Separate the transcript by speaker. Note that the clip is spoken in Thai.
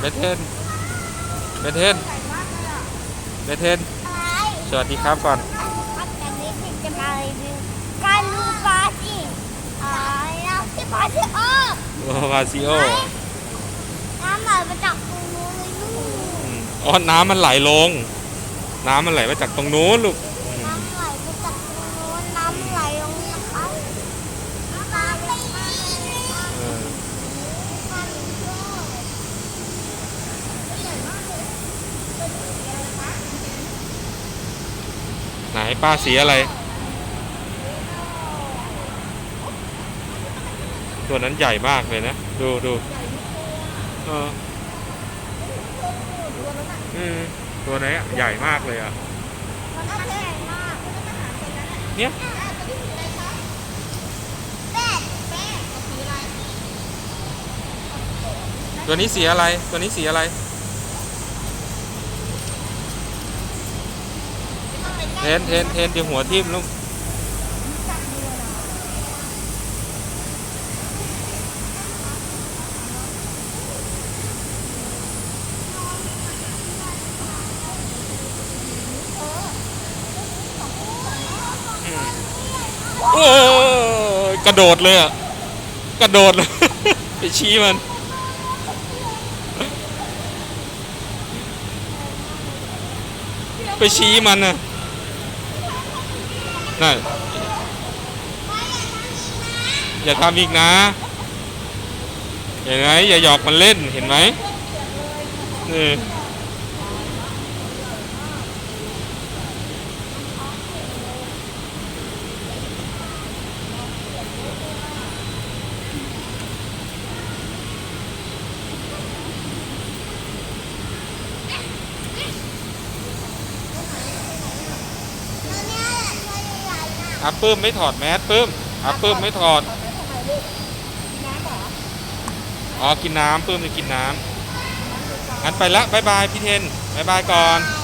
Speaker 1: เบเทนเบเทนเบเทน
Speaker 2: อะไร
Speaker 1: สวัสดีครับก่อน
Speaker 2: อันนี้ที่จะมารีวิวการลูปาจิอ่าแล้วที่ปาจิโอ
Speaker 1: โอวาซิโอ
Speaker 2: น้ำไหลมาจากตรงนู้นเลยนู่น
Speaker 1: มอ๋อน้ำมันไหลลง น้ำมันไหลมาจากตรงนู้นลูกอืม
Speaker 2: น้ำไหลมาจากตรงนู้นน้ำไหลลงนะคะน้ำไหลลงมาเลยค่ะ
Speaker 1: เออ
Speaker 2: การลูปาจิ
Speaker 1: ไหนป้าสีอะไรตัวนั้นใหญ่มากเลยนะ ดูดูเออตัวไหนอะใหญ่มากเลยอะเนี่ยตัวนี้สีอะไร ตัวนี้สีอะไร ทนเทนเทนเดี๋ยวหัวทิ่มลูกโอ้ยกระโดดเลยอะ กระโดดเลย ไปชี้มันไปชี้มันน่ะ นั่นอย่าทำอีกนะเห็นไหมอย่าหยอกมันเล่นเห็นไหมนี่อาปื้มไม่ถอดแมสปื้มอาปื้มไม่ถอด อ๋อ กินน้ำปื้มจะกินน้ำงั้นไปละบายบายพี่เทนบายบายก่อน
Speaker 2: ใช่